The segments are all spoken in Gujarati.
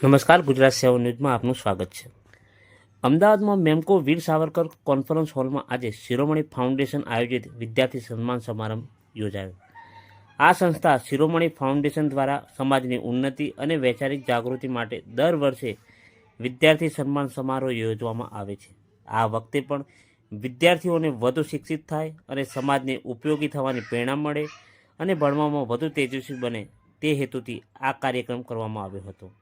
નમસ્કાર, ગુજરાત સેવા ન્યૂઝમાં આપનું સ્વાગત છે. અમદાવાદમાં મેમકો વીર સાવરકર કોન્ફરન્સ હોલમાં આજે શિરોમણી ફાઉન્ડેશન આયોજિત વિદ્યાર્થી સન્માન સમારંભ યોજાયો. આ સંસ્થા શિરોમણી ફાઉન્ડેશન દ્વારા સમાજની ઉન્નતિ અને વૈચારિક જાગૃતિ માટે દર વર્ષે વિદ્યાર્થી સન્માન સમારોહ યોજવામાં આવે છે. આ વખતે પણ વિદ્યાર્થીઓને વધુ શિક્ષિત થાય અને સમાજને ઉપયોગી થવાની પ્રેરણા મળે અને ભણવામાં વધુ તેજસ્વી બને તે હેતુથી આ કાર્યક્રમ કરવામાં આવ્યો હતો.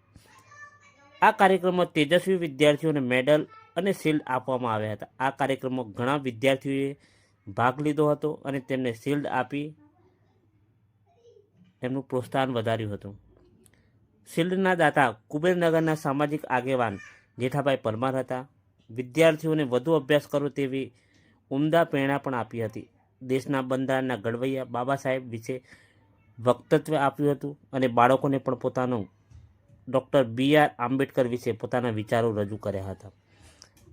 આ કાર્યક્રમમાં તેજસ્વી વિદ્યાર્થીઓને મેડલ અને શિલ્ડ આપવામાં આવ્યા હતા. આ કાર્યક્રમમાં ઘણા વિદ્યાર્થીઓએ ભાગ લીધો હતો અને તેમને શિલ્ડ આપી એમનું પ્રોત્સાહન વધાર્યું હતું. શિલ્ડના દાતા કુબેરનગરના સામાજિક આગેવાન જેઠાભાઈ પરમાર હતા. વિદ્યાર્થીઓને વધુ અભ્યાસ કરો તેવી ઉમદા પ્રેરણા પણ આપી હતી. દેશના બંધારણના ઘડવૈયા બાબા સાહેબ વિશે વક્તત્વ આપ્યું હતું અને બાળકોને પણ પોતાનું ડૉક્ટર બી આર આંબેડકર વિશે પોતાના વિચારો રજૂ કર્યા હતા.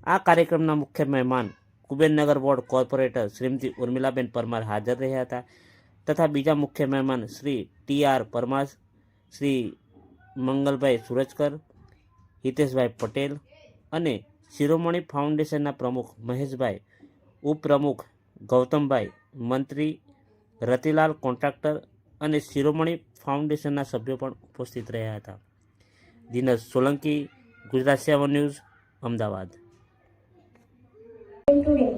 આ કાર્યક્રમના મુખ્ય મહેમાન કુબેરનગર વોર્ડ કોર્પોરેટર શ્રીમતી ઉર્મિલાબેન પરમાર હાજર રહ્યા હતા તથા બીજા મુખ્ય મહેમાન શ્રી ટી આર પરમાર, શ્રી મંગલભાઈ સુરજકર, હિતેશભાઈ પટેલ અને શિરોમણી ફાઉન્ડેશનના પ્રમુખ મહેશભાઈ, ઉપપ્રમુખ ગૌતમભાઈ, મંત્રી રતિલાલ કોન્ટ્રાક્ટર અને શિરોમણી ફાઉન્ડેશનના સભ્યો પણ ઉપસ્થિત રહ્યા હતા. Dinesh Solanki Gujarat seven news Ahmedabad today.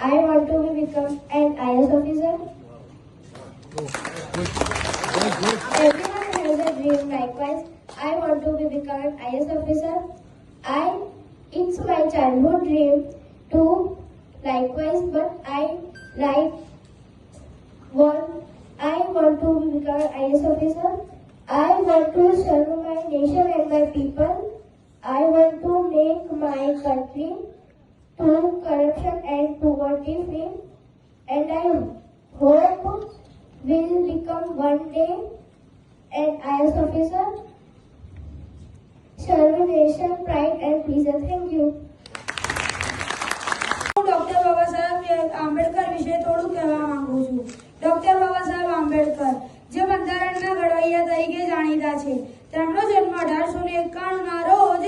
I want to become an IS officer. Everyone has a dream likewise. I want to be become an IS officer. I it's my childhood dream to likewise, but I like want I want to become an IS officer. I want to serve my nation and my people. I want to make my country to corruption and poverty free and I hope will become one day an IS officer. Serve nation, pride and peace. Thank you. Doctor Baba Saheb Ambedkar વિશે થોડું કહેવા માંગુ છું ડોક્ટર બાબા સાહેબ આંબેડકર જે બંધારણના ઘડવૈયા તરીકે જાણીતા છે. તેમનો જન્મ અઢારસો ને એકાણું ના રોજ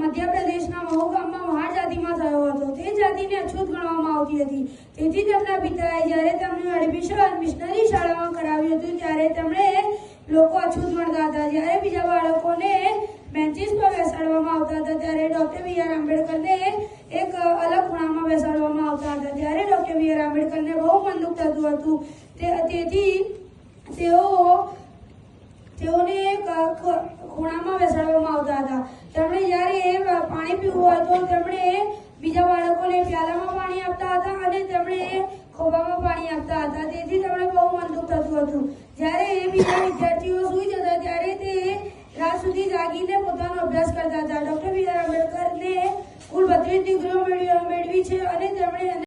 મધ્યપ્રદેશના મહુ ગામમાં મહાર જાતિમાં થયો હતો. તે જાતિને અછૂત ગણવામાં આવતી હતી. તેથી તેમના પિતાએ જ્યારે તેમનું એડમિશન મિશનરી શાળામાં કરાવ્યું હતું, ત્યારે તેમણે લોકો અછૂત ગણતા હતા. જ્યારે બીજા બાળકોને બેન્ચીસ પર બેસાડવામાં આવતા હતા, ત્યારે ડૉક્ટર બી આર આંબેડકરને એક અલગ ખૂણામાં બેસાડવામાં આવતા હતા. ત્યારે ડૉક્ટર બી આર આંબેડકરને બહુ મન દુઃખ થતું હતું. તેથી તેઓને ખૂણામાં બેસાડવામાં આવતા હતા. તેમણે જ્યારે પાણી પીવું હોય તો તેમણે બીજા બાળકોને પ્યાલામાં પાણી આપતા હતા અને તેમણે ખોબામાં પાણી આપતા હતા. તેથી તેમણે બહુ મન દુઃખ થતું હતું. જ્યારે એ બીજા વિદ્યાર્થીઓ સૂઈ જતા ત્યારે તે રાત સુધી જાગીને પોતાનો અભ્યાસ કરતા હતા. ડોક્ટર બી આર આંબેડકરને કુલ બત્રીસ ડિગ્રીઓ મેળવી છે અને તેમણે